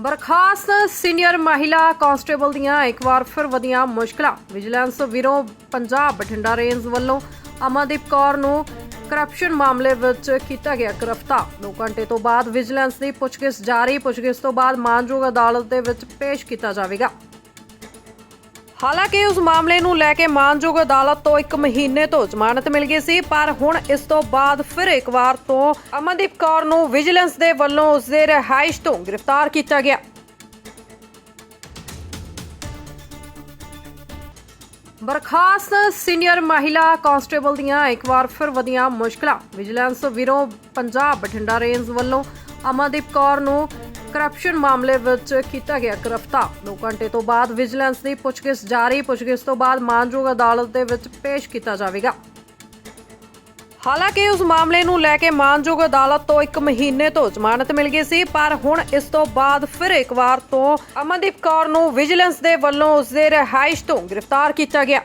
ਬਰਖਾਸਤ, senior ਮਹਿਲਾ constable ਦੀਆਂ ਇੱਕ ਵਾਰ ਫਿਰ ਵਧੀਆਂ ਮੁਸ਼ਕਲਾਂ। Vigilance bureau Punjab Bathinda range ਵੱਲੋਂ ਅਮਨਦੀਪ ਕੌਰ ਨੂੰ ਕਰਪਸ਼ਨ ਮਾਮਲੇ ਵਿੱਚ ਕੀਤਾ ਗਿਆ ਗ੍ਰਿਫਤਾਰ। 2 ਘੰਟੇ ਤੋਂ ਬਾਅਦ ਵਿਜੀਲੈਂਸ ਦੀ ਪੁੱਛਗਿੱਛ ਜਾਰੀ। ਪੁੱਛਗਿੱਛ ਤੋਂ ਬਾਅਦ ਮਾਨਯੋਗ ਅਦਾਲਤ ਦੇ ਵਿੱਚ ਪੇਸ਼ ਕੀਤਾ ਜਾਵੇਗਾ। ਹਾਲਾਂਕਿ ਉਸ ਮਾਮਲੇ ਨੂੰ ਲੈ ਕੇ ਮਾਨਯੋਗ ਅਦਾਲਤ ਤੋਂ 1 ਮਹੀਨੇ ਤੋਂ ਜ਼ਮਾਨਤ ਮਿਲ ਗਈ ਸੀ, ਪਰ ਹੁਣ ਇਸ ਤੋਂ ਬਾਅਦ ਫਿਰ ਇੱਕ ਵਾਰ ਤੋਂ ਅਮਨਦੀਪ ਕੌਰ ਨੂੰ ਵਿਜੀਲੈਂਸ ਦੇ ਵੱਲੋਂ ਉਸ ਦੇ ਰਿਹਾਇਸ਼ ਤੋਂ ਗ੍ਰਿਫਤਾਰ ਕੀਤਾ ਗਿਆ। ਬਰਖਾਸਤ ਸੀਨੀਅਰ ਮਹਿਲਾ ਕਾਂਸਟੇਬਲ ਦੀਆਂ ਇੱਕ ਵਾਰ ਫਿਰ ਵਧੀਆਂ ਮੁਸ਼ਕਲਾਂ। Vigilance bureau Punjab Bathinda range ਵੱਲੋਂ ਅਮਨਦੀਪ ਕੌਰ ਨੂੰ ਕਰਪਸ਼ਨ ਮਾਮਲੇ ਵਿੱਚ ਕੀਤਾ ਗਿਆ ਗ੍ਰਿਫਤਾਰ। 2 ਘੰਟੇ ਤੋਂ ਬਾਅਦ ਵਿਜੀਲੈਂਸ ਦੀ ਪੁੱਛਗਿੱਛ ਜਾਰੀ। ਪੁੱਛਗਿੱਛ ਤੋਂ ਬਾਅਦ ਮਾਨਯੋਗ ਅਦਾਲਤ ਦੇ ਵਿੱਚ ਪੇਸ਼ ਕੀਤਾ ਜਾਵੇਗਾ। ਹਾਲਾਂਕਿ ਉਸ ਮਾਮਲੇ ਨੂੰ ਲੈ ਕੇ ਮਾਨਯੋਗ ਅਦਾਲਤ ਤੋਂ 1 ਮਹੀਨੇ ਤੋਂ ਜ਼ਮਾਨਤ ਮਿਲ ਗਈ ਸੀ, ਪਰ ਹੁਣ ਇਸ ਤੋਂ ਬਾਅਦ ਫਿਰ ਇੱਕ ਵਾਰ ਤੋਂ ਅਮਨਦੀਪ ਕੌਰ ਨੂੰ ਵਿਜੀਲੈਂਸ ਦੇ ਵੱਲੋਂ ਉਸ ਦੇ ਰਿਹਾਇਸ਼ ਤੋਂ ਗ੍ਰਿਫਤਾਰ ਕੀਤਾ ਗਿਆ।